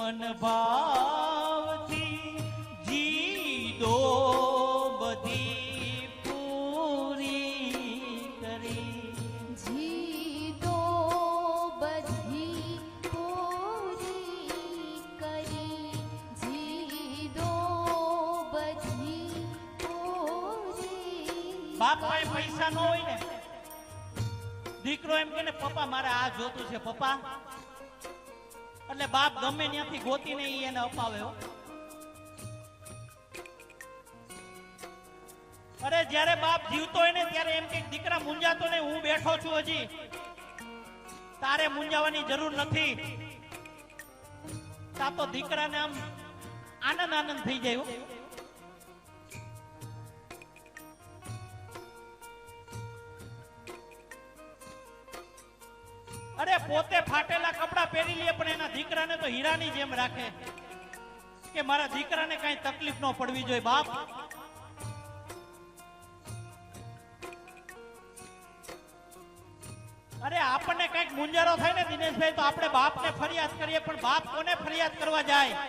મન ભાવથી જીદો બધી પૂરી કરી. જીદો બધી પૂરી કરી. જીદો બધી પૂરી બાપ પાસે પૈસા ન હોય ને. દીકરો એમ કે ને પપ્પા મારે આ જોતું છે પપ્પા. એટલે બાપ ગમે ત્યાંથી ગોતી નહીં એને અપાવે અરે જ્યારે બાપ જીવતો હોય ને ત્યારે એમ કે દીકરા મુંજાતો ને હું બેઠો છું હજી. તારે મુંજાવાની જરૂર નથી. તા તો દીકરાને આમ આનંદ આનંદ થઈ જાય અરે પોતે ફાટેલા કપડા પહેરી લે, પણ એના દીકરાને તો હીરાની જેમ રાખે. કે મારા દીકરાને કઈ તકલીફ ન પડવી જોઈએ, બાપ. અરે આપણને કંઈક મુંજારો થાય ને, દિનેશભાઈ, તો આપણે બાપને ફરિયાદ કરીએ, પણ બાપ કોને ફરિયાદ કરવા જાય?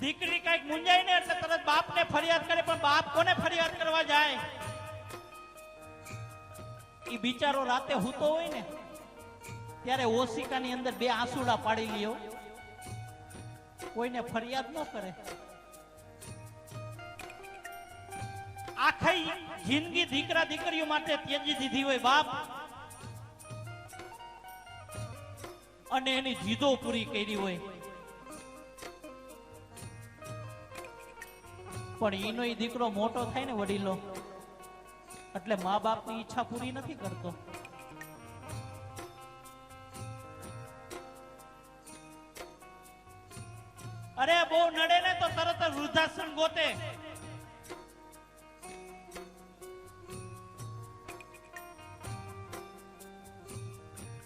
દીકરી કંઈક મુંજાય ને, એટલે તરત બાપને ફરિયાદ કરે, પણ બાપ કોને ફરિયાદ કરવા જાય? ઈ બિચારો રાતે હૂતો હોય ને, ત્યારે ઓશિકાની અંદર બે આંસુડા પાડી લ્યો. કોઈને ફરિયાદ ન કરે. આખી જિંદગી દીકરા દીકરીઓ માટે ત્યજી દીધી હોય બાપ. અને એની જીદો પૂરી કરી હોય. પણ એનો દીકરો મોટો થાય ને વડીલો એટલે મા બાપની ઈચ્છા પૂરી નથી કરતો. અરે બહુ નડે ને તો તરત વૃદ્ધાશ્રમ ગોતે.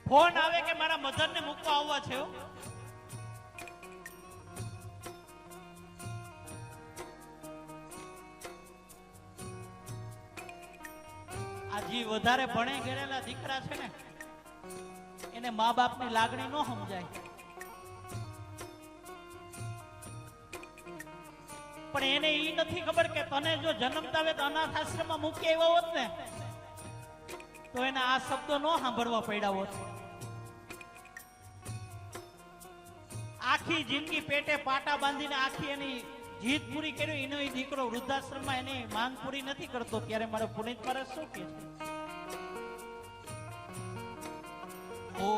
ફોન આવે કે મારા મધર ને મૂકવા આવવા છે વધારે ભણે ગયેલા દીકરા છે ને, એને મા બાપની લાગણી ન સમજાય. પણ એને ઈ નથી ખબર કે તને જો જન્મતા હોય તો અનાથ આશ્રમમાં મૂકી આવ્યો હોત ને, તો એને આ શબ્દો ન સાંભળવા પડ્યા હોત. આખી જિંદગી પેટે પાટા બાંધીને આખી એની જીત પૂરી કર્યું, એનો એ દીકરો વૃદ્ધાશ્રમમાં એની માંગ પૂરી નથી કરતો, ત્યારે મારો પુનિત મહારાજ શું કે છે? ઓ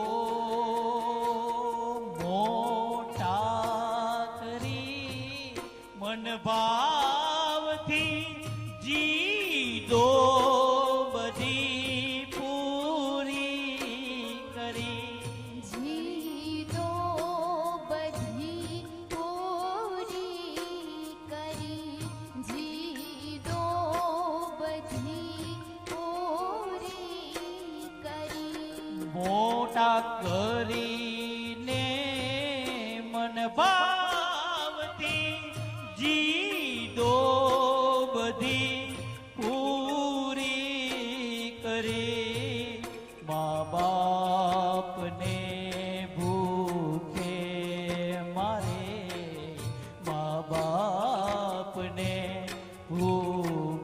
મોટા કરી મન ભાવથી મોટા કરીને મન ભાવતી જીદો બધી પૂરી કરી. મા બાપને ભૂખે મારે. મા બાપને ભૂ